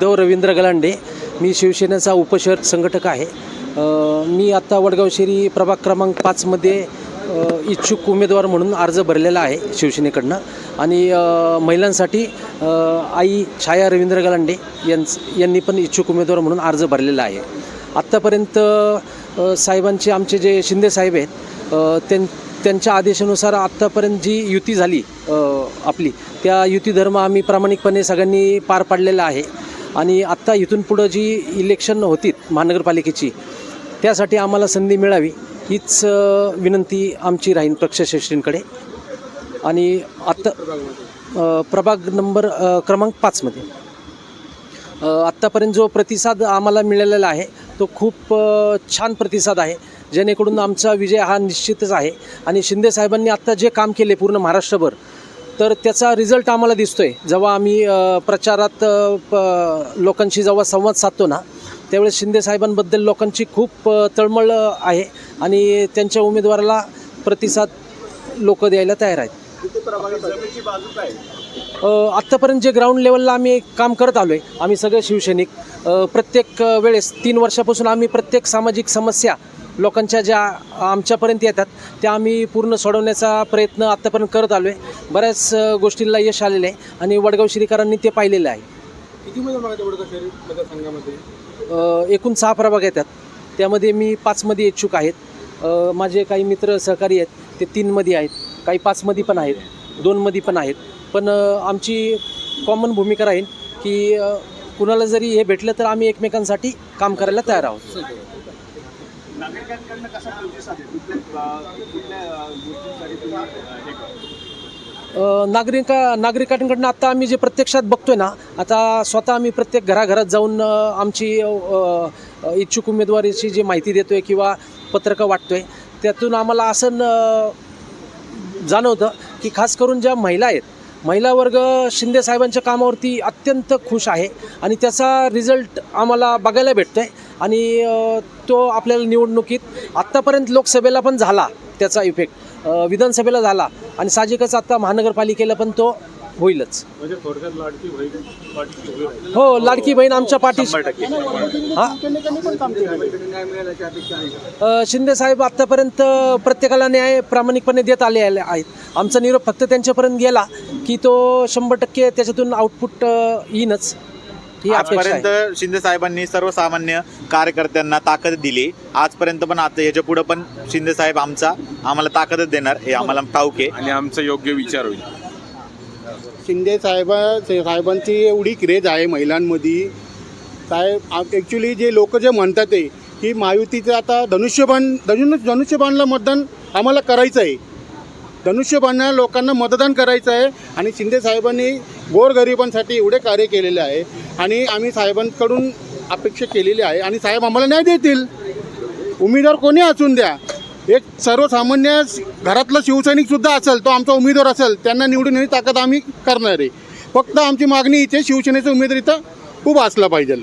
उद्धव रवींद्र गलांडे. मी शिवसेनेचा उपशहर संघटक आहे. मी आत्ता वडगाव शेरी प्रभाग क्रमांक पाचमध्ये इच्छुक उमेदवार म्हणून अर्ज भरलेला आहे शिवसेनेकडनं. आणि महिलांसाठी आई छाया रवींद्र गलांडे यांच यांनी पण इच्छुक उमेदवार म्हणून अर्ज भरलेला आहे. आत्तापर्यंत साहेबांचे आमचे जे शिंदे साहेब आहेत त्यां त्यांच्या आदेशानुसार आत्तापर्यंत जी युती झाली आपली त्या युती धर्म आम्ही प्रामाणिकपणे सगळ्यांनी पार पाडलेला आहे. आणि आत्ता इथून पुढं जी इलेक्शन होती महानगरपालिकेची त्यासाठी आम्हाला संधी मिळावी हीच विनंती आमची राहीन पक्षश्रेष्ठींकडे. आणि आत्ता प्रभाग नंबर क्रमांक पाचमध्ये आत्तापर्यंत जो प्रतिसाद आम्हाला मिळालेला आहे तो खूप छान प्रतिसाद आहे. जेणेकरून आमचा विजय हा निश्चितच आहे. आणि शिंदे साहेबांनी आत्ता जे काम केले पूर्ण महाराष्ट्रभर तर त्याचा रिझल्ट आम्हाला दिसतोय. जेव्हा आम्ही प्रचारात प- लोकांशी जेव्हा संवाद साधतो ना त्यावेळेस शिंदे साहेबांबद्दल लोकांची खूप तळमळ आहे आणि त्यांच्या उमेदवाराला प्रतिसाद लोक द्यायला तयार आहेत. आत्तापर्यंत जे ग्राउंड लेवलला आम्ही काम करत आलो आहे आम्ही सगळे शिवसैनिक प्रत्येक वेळेस तीन वर्षापासून आम्ही प्रत्येक सामाजिक समस्या लोकांच्या ज्या आमच्यापर्यंत येतात त्या आम्ही पूर्ण सोडवण्याचा प्रयत्न आत्तापर्यंत करत आलो आहे बऱ्याच गोष्टींना यश आलेलं आहे आणि वडगाव श्रीकरांनी ते पाहिलेलं आहे. किती मतदारसंघामध्ये? एकूण सहा प्रभाग येतात. त्यामध्ये मी पाचमध्ये इच्छुक आहेत. माझे काही मित्र सहकारी आहेत ते तीनमध्ये आहेत. काही पाचमध्ये पण आहेत दोनमध्ये पण आहेत. पण आमची कॉमन भूमिका राहील की कुणाला जरी हे भेटलं तर आम्ही एकमेकांसाठी काम करायला तयार आहोत. नागरिकांकडनं कसा प्रतिसाद आहे कुठल्या कुठल्या गोष्टींसाठी तुम्ही हे नागरिका नागरिकांकडनं आता आम्ही जे प्रत्यक्षात बघतोय ना आता स्वतः आम्ही प्रत्येक घराघरात जाऊन आमची इच्छुक उमेदवारीची जी माहिती देतोय किंवा पत्रकं वाटतोय त्यातून आम्हाला असं जाणवतं की खास करून ज्या महिला आहेत महिला वर्ग शिंदे साहेबांच्या कामावरती अत्यंत खुश आहे आणि त्याचा रिझल्ट आम्हाला बघायला भेटतोय. आणि तो आपल्याला निवडणुकीत आत्तापर्यंत लोकसभेला पण झाला त्याचा इफेक्ट विधानसभेला झाला आणि साहजिकच आता महानगरपालिकेला पण तो होईलच. म्हणजे थोडक्यात लाडकी बहीण पाठी उभी राहील. हो लाडकी बहीण आमच्या पाठीशी. हा? अ, शिंदे साहेब आत्तापर्यंत प्रत्येकाला न्याय प्रामाणिकपणे देत आले आले आहेत. आमचा निरोप फक्त त्यांच्यापर्यंत गेला की तो शंभर टक्के त्याच्यातून आउटपुट येईनच. ही अपेक्षा आहे. आजपर्यंत शिंदे साहेबांनी सर्वसामान्य कार्यकर्त्यांना ताकद दिली. आजपर्यंत पण आता याच्यापुढे पण शिंदे साहेब आमचा आम्हाला ताकदच देणार. हे आम्हाला ठाऊक आहे. आणि आमचा योग्य विचार होईल. शिंदे साहेबा साहेबांची एवढी क्रेज आहे महिलांमध्ये साहेब ॲक्च्युली जे लोक जे म्हणतात आहे की महायुतीचं आता धनुष्यबाण धनु धनुष्यबाणला मतदान आम्हाला करायचं आहे. धनुष्यबाणला लोकांना मतदान करायचं आहे. आणि शिंदे साहेबांनी गोरगरिबांसाठी एवढे कार्य केलेले आहे. आणि आम्ही साहेबांकडून अपेक्षा केलेली आहे आणि साहेब आम्हाला न्याय देतील. उमेदवार कोणी असून द्या. एक सर्वसामान्य घरातला शिवसैनिक सुद्धा असेल तो आमचा उमेदवार असेल त्यांना निवडून येण्याची ताकद आम्ही करणार आहे. फक्त आमची मागणी इथे शिवसेनेचा उमेदवार इथं खूप असला पाहिजे.